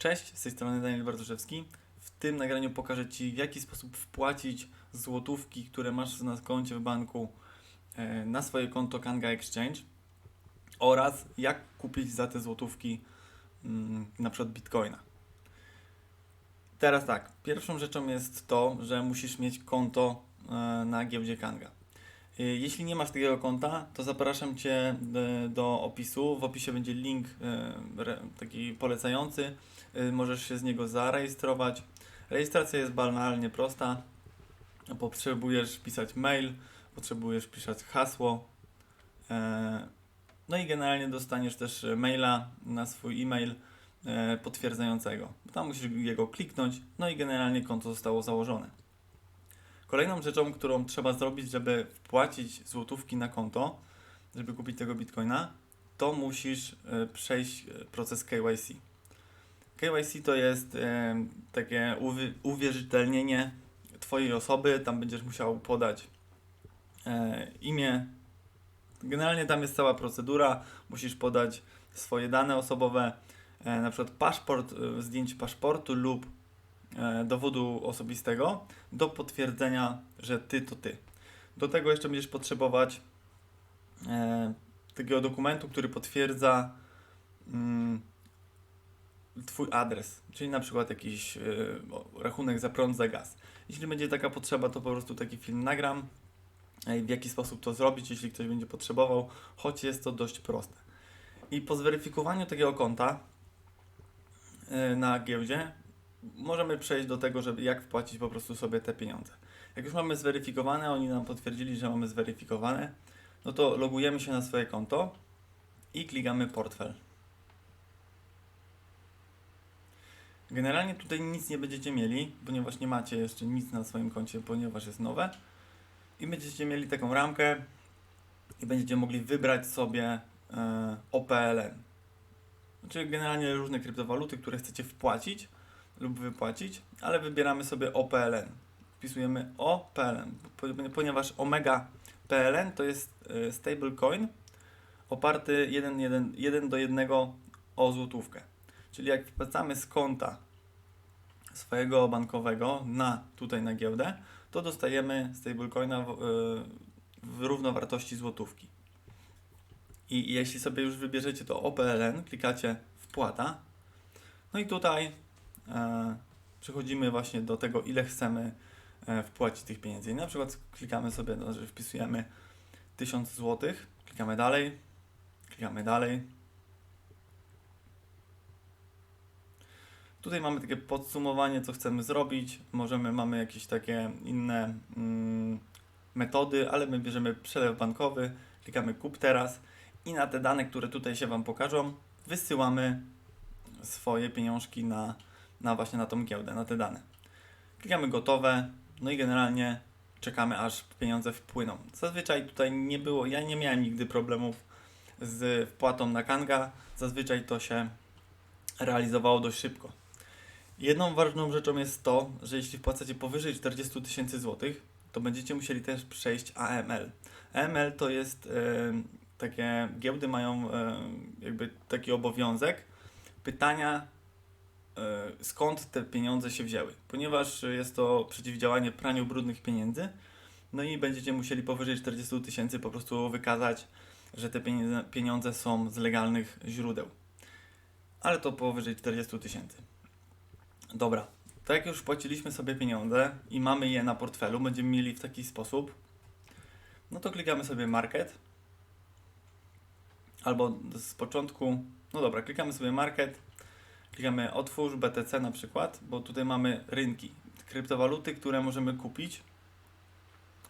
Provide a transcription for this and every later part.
Cześć, z tej strony Daniel Bartoszewski. W tym nagraniu pokażę Ci, w jaki sposób wpłacić złotówki, które masz na koncie w banku e, na swoje konto Kanga Exchange oraz jak kupić za te złotówki mm, na przykład Bitcoina. Teraz tak, pierwszą rzeczą jest to, że musisz mieć konto e, na giełdzie Kanga. E, Jeśli nie masz takiego konta, to zapraszam Cię e, do opisu. W opisie będzie link re- taki polecający. Możesz się z niego zarejestrować. Rejestracja jest banalnie prosta. Potrzebujesz pisać mail, potrzebujesz pisać hasło. e, No i generalnie dostaniesz też maila na swój e-mail e, potwierdzającego. Tam musisz jego kliknąć, no i generalnie konto zostało założone. Kolejną rzeczą, którą trzeba zrobić, żeby wpłacić złotówki na konto, żeby kupić tego bitcoina, to musisz e, przejść e, proces KYC. KYC to jest e, takie uwi- uwierzytelnienie Twojej osoby, tam będziesz musiał podać imię. Generalnie tam jest cała procedura, musisz podać swoje dane osobowe, na przykład paszport, zdjęcie paszportu lub dowodu osobistego do potwierdzenia, że ty to ty. Do tego jeszcze będziesz potrzebować e, takiego dokumentu, który potwierdza mm, twój adres, czyli na przykład jakiś e, rachunek za prąd, za gaz. Jeśli będzie taka potrzeba, to po prostu taki film nagram, e, w jaki sposób to zrobić, jeśli ktoś będzie potrzebował, choć jest to dość proste. I po zweryfikowaniu takiego konta e, na giełdzie możemy przejść do tego, żeby jak wpłacić po prostu sobie te pieniądze. Jak już mamy zweryfikowane, oni nam potwierdzili, że mamy zweryfikowane, no to logujemy się na swoje konto i klikamy portfel. Generalnie tutaj nic nie będziecie mieli, ponieważ nie macie jeszcze nic na swoim koncie, ponieważ jest nowe. I będziecie mieli taką ramkę i będziecie mogli wybrać sobie e, OPLN. Czyli generalnie różne kryptowaluty, które chcecie wpłacić lub wypłacić, ale wybieramy sobie OPLN. Wpisujemy OPLN, po- ponieważ Omega PLN to jest e, stablecoin oparty 1, 1, 1 do 1 o złotówkę. Czyli jak wpłacamy z konta swojego bankowego na tutaj na giełdę, to dostajemy stablecoina w, e, w równowartości złotówki. I jeśli sobie już wybierzecie to OPLN, klikacie wpłata, no i tutaj przechodzimy właśnie do tego, ile chcemy e, wpłacić tych pieniędzy. I na przykład klikamy sobie, no, że wpisujemy 1000 zł, klikamy dalej, klikamy dalej. Tutaj mamy takie podsumowanie, co chcemy zrobić. Możemy, mamy jakieś takie inne mm, metody, ale my bierzemy przelew bankowy, klikamy kup teraz i na te dane, które tutaj się Wam pokażą, wysyłamy swoje pieniążki na, na właśnie na tą giełdę, na te dane. Klikamy gotowe, no i generalnie czekamy aż pieniądze wpłyną. Zazwyczaj tutaj nie było, ja nie miałem nigdy problemów z wpłatą na Kanga, zazwyczaj to się realizowało dość szybko. Jedną ważną rzeczą jest to, że jeśli wpłacacie powyżej 40 tysięcy złotych, to będziecie musieli też przejść AML. AML to jest e, takie, giełdy mają e, jakby taki obowiązek pytania, skąd te pieniądze się wzięły, ponieważ jest to przeciwdziałanie praniu brudnych pieniędzy, no i będziecie musieli powyżej 40 tysięcy po prostu wykazać, że te pieniądze, są z legalnych źródeł. Ale to powyżej 40 tysięcy. Dobra, tak jak już wpłaciliśmy sobie pieniądze i mamy je na portfelu, będziemy mieli w taki sposób, no to klikamy sobie market. Albo z początku, no dobra, klikamy sobie market, klikamy otwórz BTC na przykład, bo tutaj mamy rynki, kryptowaluty, które możemy kupić.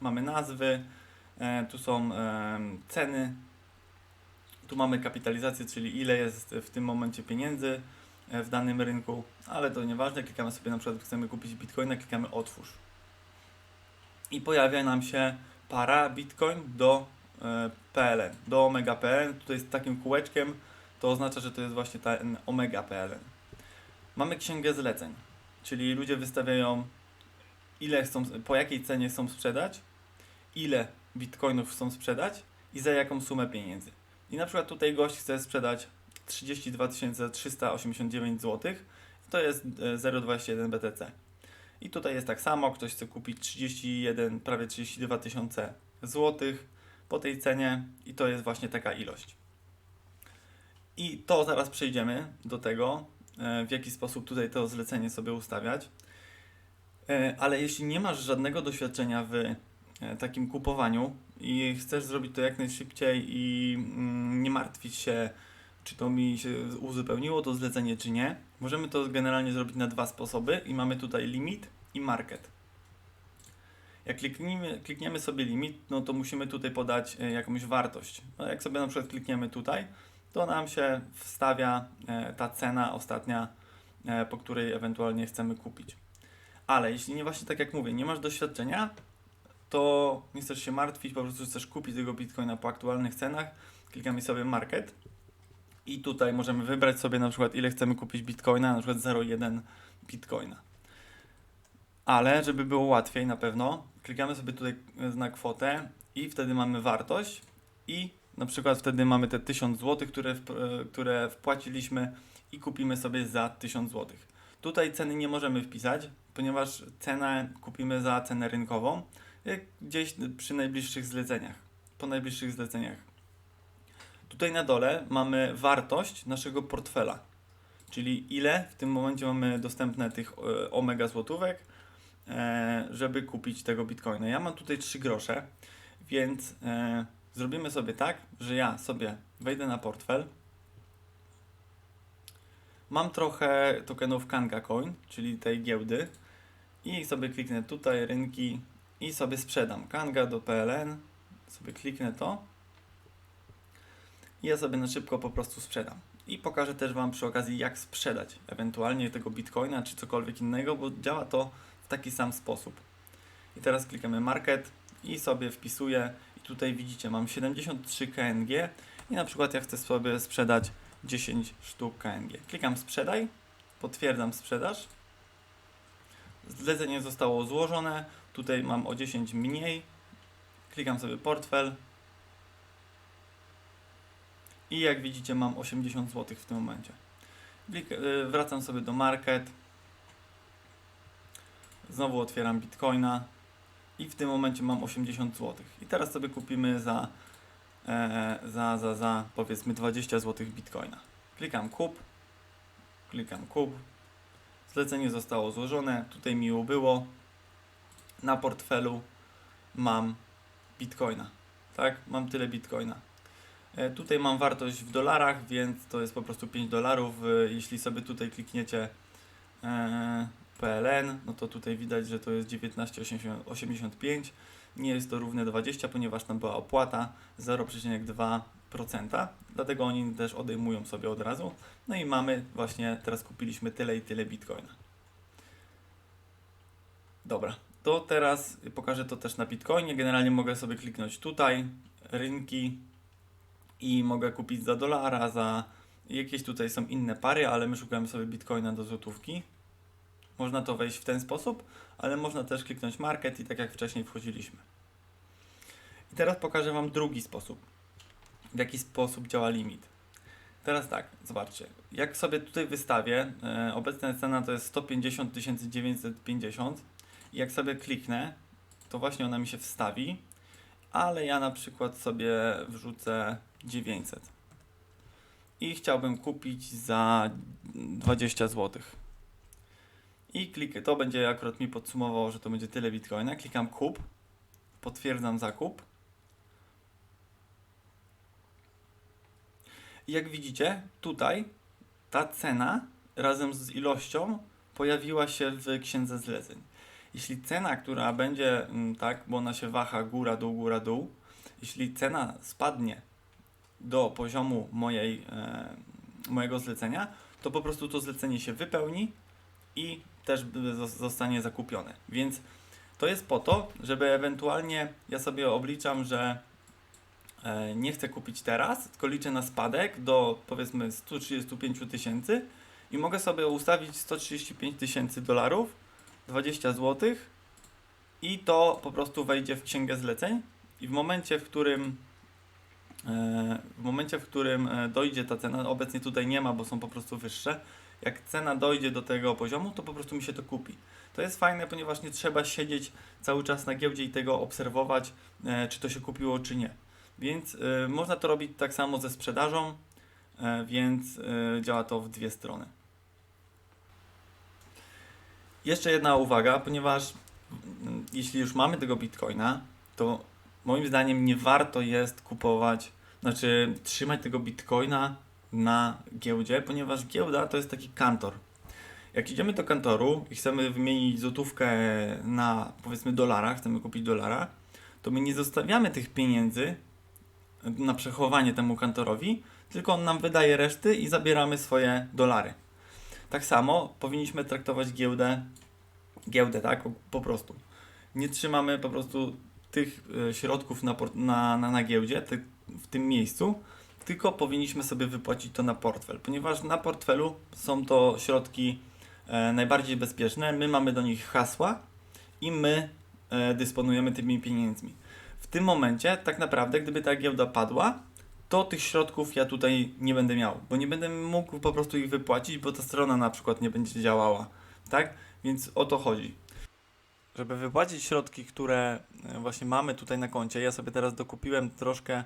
Mamy nazwy, e, tu są e, ceny, tu mamy kapitalizację, czyli ile jest w tym momencie pieniędzy e, w danym rynku, ale to nieważne, klikamy sobie na przykład, chcemy kupić bitcoina, klikamy otwórz. I pojawia nam się para bitcoin do PLN, do Omega PLN, tutaj z takim kółeczkiem, to oznacza, że to jest właśnie ten Omega PLN. Mamy księgę zleceń, czyli ludzie wystawiają ile chcą, po jakiej cenie chcą sprzedać, ile bitcoinów chcą sprzedać i za jaką sumę pieniędzy. I na przykład tutaj gość chce sprzedać 32 389 zł to jest e, 0,21 BTC. I tutaj jest tak samo, ktoś chce kupić 31, prawie 32 tysiące złotych po tej cenie i to jest właśnie taka ilość. I to zaraz przejdziemy do tego, e, w jaki sposób tutaj to zlecenie sobie ustawiać. E, Ale jeśli nie masz żadnego doświadczenia w e, takim kupowaniu i chcesz zrobić to jak najszybciej i mm, nie martwić się, czy to mi się uzupełniło to zlecenie, czy nie, możemy to generalnie zrobić na dwa sposoby i mamy tutaj limit i market. Jak klikniemy, klikniemy sobie limit, no to musimy tutaj podać e, jakąś wartość. No jak sobie na przykład klikniemy tutaj, to nam się wstawia e, ta cena ostatnia, e, po której ewentualnie chcemy kupić. Ale jeśli nie właśnie tak jak mówię, nie masz doświadczenia, to nie chcesz się martwić, po prostu chcesz kupić tego bitcoina po aktualnych cenach, klikamy sobie market i tutaj możemy wybrać sobie na przykład ile chcemy kupić bitcoina, na przykład 0,1 bitcoina. Ale żeby było łatwiej na pewno, klikamy sobie tutaj na kwotę i wtedy mamy wartość i na przykład wtedy mamy te 1000 zł, które, e, które wpłaciliśmy i kupimy sobie za 1000 zł. Tutaj ceny nie możemy wpisać, ponieważ cenę kupimy za cenę rynkową jak gdzieś przy najbliższych zleceniach, po najbliższych zleceniach. Tutaj na dole mamy wartość naszego portfela, czyli ile w tym momencie mamy dostępne tych e, omega złotówek, e, żeby kupić tego bitcoina. Ja mam tutaj 3 grosze, więc e, zrobimy sobie tak, że ja sobie wejdę na portfel. Mam trochę tokenów Kanga Coin, czyli tej giełdy i sobie kliknę tutaj rynki i sobie sprzedam Kanga do PLN, sobie kliknę to i ja sobie na szybko po prostu sprzedam. I pokażę też Wam przy okazji, jak sprzedać ewentualnie tego bitcoina czy cokolwiek innego, bo działa to w taki sam sposób. I teraz klikamy market i sobie wpisuję i tutaj widzicie, mam 73 KNG i na przykład ja chcę sobie sprzedać 10 sztuk KNG. Klikam sprzedaj, potwierdzam sprzedaż. Zlecenie zostało złożone, tutaj mam o 10 mniej. Klikam sobie portfel. I jak widzicie mam 80 zł w tym momencie. Y, wracam sobie do market. Znowu otwieram bitcoina i w tym momencie mam 80 zł. I teraz sobie kupimy za, e, za, za, za powiedzmy 20 zł bitcoina. Klikam kup, klikam kup. Zlecenie zostało złożone, tutaj miło było. Na portfelu mam bitcoina. Tak, mam tyle bitcoina. E, Tutaj mam wartość w dolarach, więc to jest po prostu 5 dolarów. E, Jeśli sobie tutaj klikniecie e, PLN, no to tutaj widać, że to jest 19,85. Nie jest to równe 20, ponieważ tam była opłata 0,2%. Dlatego oni też odejmują sobie od razu. No i mamy właśnie, teraz kupiliśmy tyle i tyle bitcoina. Dobra, to teraz pokażę to też na bitcoinie. Generalnie mogę sobie kliknąć tutaj, rynki i mogę kupić za dolara, za jakieś tutaj są inne pary, ale my szukamy sobie bitcoina do złotówki. Można to wejść w ten sposób, ale można też kliknąć market i tak jak wcześniej wchodziliśmy. I teraz pokażę Wam drugi sposób, w jaki sposób działa limit. Teraz tak, zobaczcie, jak sobie tutaj wystawię, e, obecna cena to jest 150 950 i jak sobie kliknę, to właśnie ona mi się wstawi, ale ja na przykład sobie wrzucę 900 i chciałbym kupić za 20 zł. I klikę, to będzie akurat mi podsumowało, że to będzie tyle bitcoina. Klikam kup, potwierdzam zakup. I jak widzicie, tutaj ta cena razem z ilością pojawiła się w księdze zleceń. Jeśli cena, która będzie mm, tak, bo ona się waha góra, dół, góra, dół, jeśli cena spadnie do poziomu mojej, e, mojego zlecenia, to po prostu to zlecenie się wypełni i też zostanie zakupione. Więc to jest po to, żeby ewentualnie ja sobie obliczam, że e, nie chcę kupić teraz, tylko liczę na spadek do powiedzmy 135 tysięcy i mogę sobie ustawić 135 tysięcy dolarów, 20 zł i to po prostu wejdzie w księgę zleceń i w momencie, w którym e, w momencie, w którym e, dojdzie ta cena, obecnie tutaj nie ma, bo są po prostu wyższe. Jak cena dojdzie do tego poziomu, to po prostu mi się to kupi. To jest fajne, ponieważ nie trzeba siedzieć cały czas na giełdzie i tego obserwować, e, czy to się kupiło, czy nie. Więc e, można to robić tak samo ze sprzedażą, e, więc działa to w dwie strony. Jeszcze jedna uwaga, ponieważ jeśli już mamy tego bitcoina, to moim zdaniem nie warto jest kupować, znaczy trzymać tego bitcoina na giełdzie, ponieważ giełda to jest taki kantor. Jak idziemy do kantoru i chcemy wymienić złotówkę na powiedzmy dolara, chcemy kupić dolara, to my nie zostawiamy tych pieniędzy na przechowanie temu kantorowi, tylko on nam wydaje reszty i zabieramy swoje dolary. Tak samo powinniśmy traktować giełdę, giełdę, tak, po prostu. Nie trzymamy po prostu tych e, środków na, na, na, na giełdzie, ty, w tym miejscu, tylko powinniśmy sobie wypłacić to na portfel, ponieważ na portfelu są to środki e, najbardziej bezpieczne, my mamy do nich hasła i my e, dysponujemy tymi pieniędzmi. W tym momencie, tak naprawdę, gdyby ta giełda padła, to tych środków ja tutaj nie będę miał, bo nie będę mógł po prostu ich wypłacić, bo ta strona na przykład nie będzie działała, tak? Więc o to chodzi. Żeby wypłacić środki, które e, właśnie mamy tutaj na koncie, ja sobie teraz dokupiłem troszkę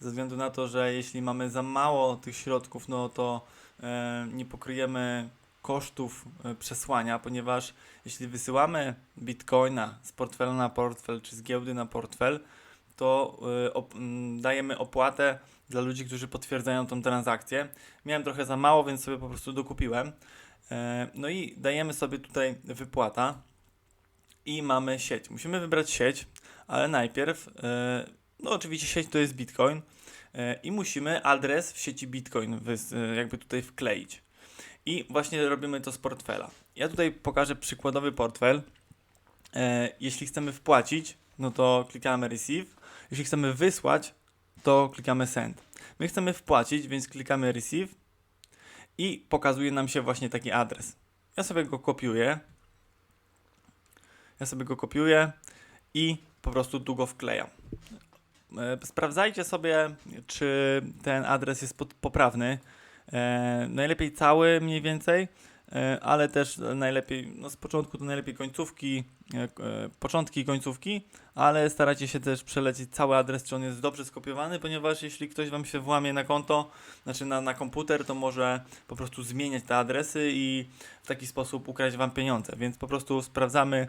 ze względu na to, że jeśli mamy za mało tych środków, no to e, nie pokryjemy kosztów e, przesłania, ponieważ jeśli wysyłamy bitcoina z portfela na portfel czy z giełdy na portfel, to op- dajemy opłatę dla ludzi, którzy potwierdzają tą transakcję. Miałem trochę za mało, więc sobie po prostu dokupiłem. No i dajemy sobie tutaj wypłata i mamy sieć. Musimy wybrać sieć, ale najpierw, e, no oczywiście sieć to jest Bitcoin e, i musimy adres w sieci Bitcoin e, jakby tutaj wkleić. I właśnie robimy to z portfela. Ja tutaj pokażę przykładowy portfel. Jeśli chcemy wpłacić, no to klikamy Receive. Jeśli chcemy wysłać, to klikamy Send. My chcemy wpłacić, więc klikamy Receive i pokazuje nam się właśnie taki adres. Ja sobie go kopiuję. Ja sobie go kopiuję i po prostu tu go wklejam. E, Sprawdzajcie sobie, czy ten adres jest poprawny. E, najlepiej cały mniej więcej, ale też najlepiej, no z początku to najlepiej końcówki, e, e, początki i końcówki, ale starajcie się też przelecieć cały adres, czy on jest dobrze skopiowany, ponieważ jeśli ktoś Wam się włamie na konto, znaczy na, na komputer, to może po prostu zmieniać te adresy i w taki sposób ukraść Wam pieniądze, więc po prostu sprawdzamy,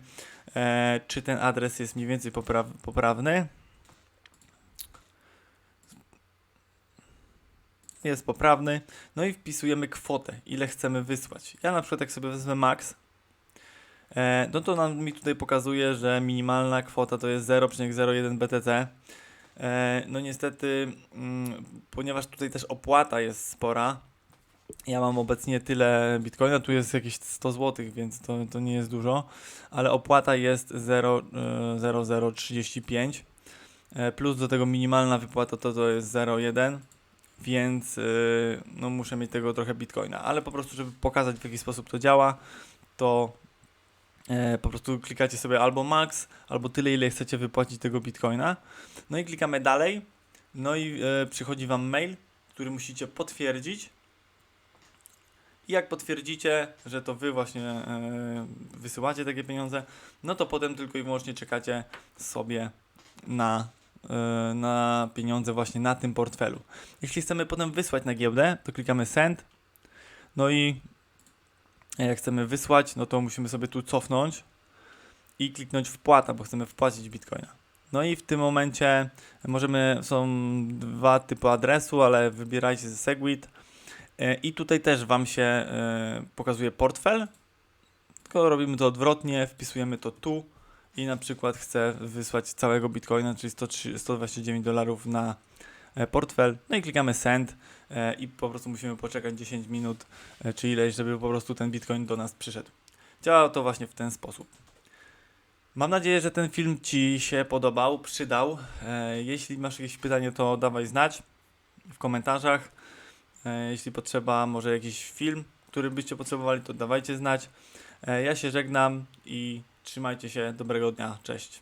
e, czy ten adres jest mniej więcej popraw, poprawny. Jest poprawny. No i wpisujemy kwotę, ile chcemy wysłać. Ja na przykład jak sobie wezmę max, e, no to nam mi tutaj pokazuje, że minimalna kwota to jest 0,01 BTC. E, no niestety, mm, ponieważ tutaj też opłata jest spora, ja mam obecnie tyle bitcoina, tu jest jakieś 100 zł, więc to, to nie jest dużo, ale opłata jest 0,0035 e, plus do tego minimalna wypłata to, to jest 0,1 więc yy, no muszę mieć tego trochę bitcoina, ale po prostu żeby pokazać w jaki sposób to działa, to e, po prostu klikacie sobie albo max, albo tyle ile chcecie wypłacić tego bitcoina, no i klikamy dalej, no i e, przychodzi Wam mail, który musicie potwierdzić. I jak potwierdzicie, że to Wy właśnie e, wysyłacie takie pieniądze, no to potem tylko i wyłącznie czekacie sobie na na pieniądze właśnie na tym portfelu. Jeśli chcemy potem wysłać na giełdę, to klikamy send. No i jak chcemy wysłać, no to musimy sobie tu cofnąć i kliknąć wpłata, bo chcemy wpłacić bitcoina. No i w tym momencie możemy, są dwa typy adresu, ale wybierajcie ze Segwit. E, I tutaj też Wam się e, pokazuje portfel, tylko robimy to odwrotnie, wpisujemy to tu i na przykład chcę wysłać całego bitcoina, czyli 103 129 dolarów na e, portfel, no i klikamy send e, i po prostu musimy poczekać 10 minut, e, czy ileś, żeby po prostu ten bitcoin do nas przyszedł. Działa to właśnie w ten sposób. Mam nadzieję, że ten film Ci się podobał, przydał. Jeśli masz jakieś pytanie, to dawaj znać w komentarzach. Jeśli potrzeba może jakiś film, który byście potrzebowali, to dawajcie znać. Ja się żegnam i trzymajcie się. Dobrego dnia. Cześć.